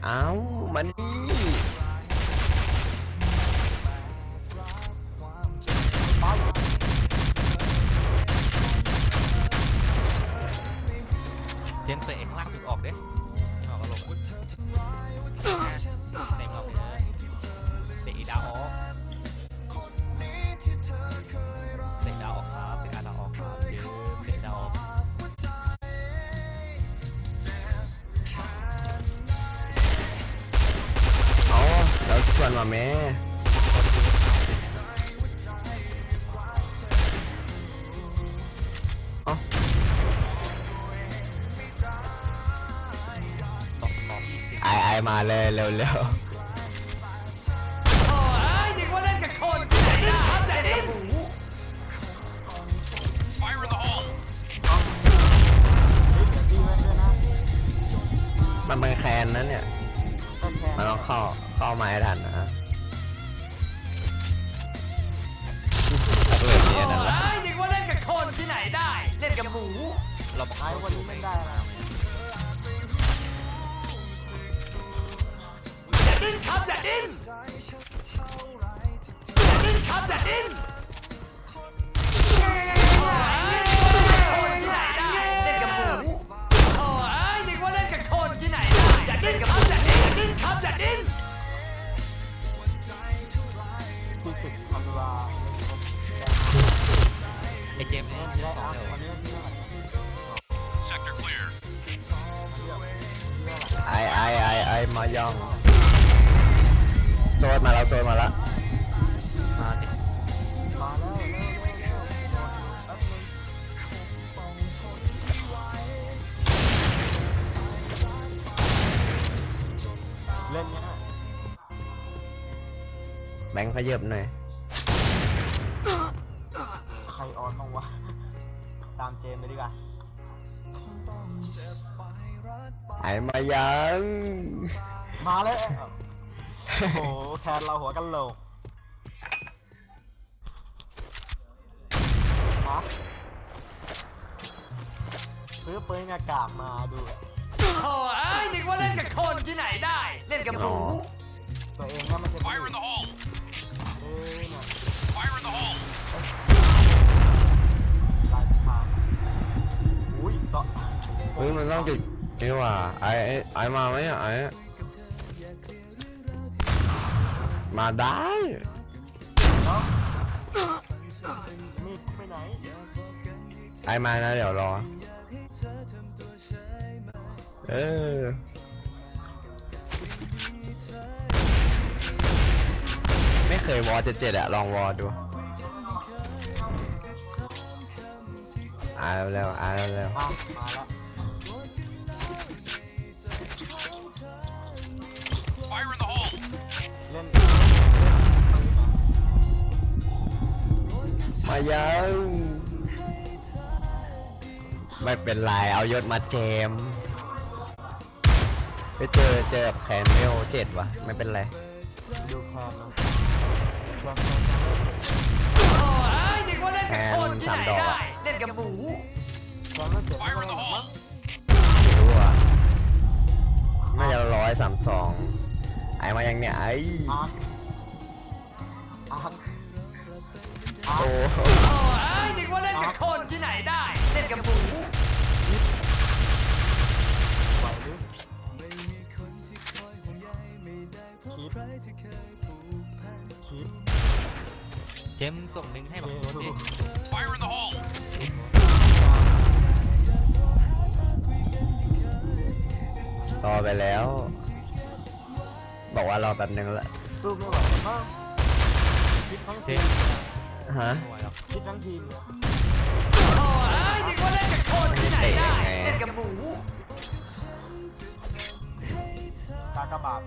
เอามันดีเจนเตะเอกลากจุดออกเด้ไม่ออกก็ลงเต็มเราไปเลยเตะอีดาวออ วชวนมาแม่เอ้าตกขอบยี่สิบไอไอมาเลยเร็วเร็วโอ้ยนึกว่าเล่นกับคนที่ไหนได้ครับแต่นี่หมูมันเป็นแคนนะเนี่ยมันต้องเข้าเข้ามาให้ทันนะฮะตักเลยโอ้เนี่ยนั่นแหละยนึกว่าเล่นกับคนที่ไหนได้ เล่นกับหมูเราบอกไอ้เขาวันนี้ไม่ได้นะอย่าดิ้นครับอย่าดิ้นอย่าดิ้นครับอย่าดิ้น ที่สิบธันวาไอเจมส์เนี่ยได้สองอะเดียววันนี้วันที่เท่าไอไอไอไอมายองโซนมาแล้วโซนมาแล้วมาดิมาแล้วเร็วเร็วเร็วแป๊บนึงเล่นเนี้ย แบงค์ขยับหน่อย ใครออนบ้างวะ ตามเจมไปดีกว่าไอมายังมาเลยโอ้โหแคนเราหัวกันโหลกฮะซื้อปืนอากาศมาดูอะโอ้ยนึกว่าเล่นกับคนที่ไหนได้ เล่นกับหมูตัวเองก็มันจะไม่เอ เฮ้ยมันต้องจุดนี่หว่าไอไอ้ไอมาไหมอะไอ้มาได้เนาะมีไปไหนไอมานะเดี๋ยวรอ เออไม่เคยวอเจ็ดเจ็ดอะลองวอดูอ่าเร็วอ่าเร็วอาแล้ว ยังไม่เป็นไรเอายศมาเจม ไปเจอเจอแคนเมลเจ็ดวะไม่เป็นไรดูแคนมันแคนโอ้ยนึกว่าเล่นกับคนที่ไหนได้เล่นกับหมูแคนมันเจ็บไม่เป็นไรมั้งไม่รู้อะน่าจะร้อยสามสองไอมายังเนี่ยไออาร์คอาร์คอา โอ้โหโอ้ยนึกว่าเล่นกับคนที่ไหนได้ เล่นกับหมูไหวหรือคิดคิดเจมส์ส่งลิงก์ให้เจแบบดูดิรอไปแล้ว บอกว่ารอแป๊บนึงละสู้ไม่ไหวมั้งคิดทั้งเจม ฮะคิดทั้งทีมโอ้ยนึกว่าเล่นกับคนที่ไหนได้ เล่นกับหมู ตากระบาด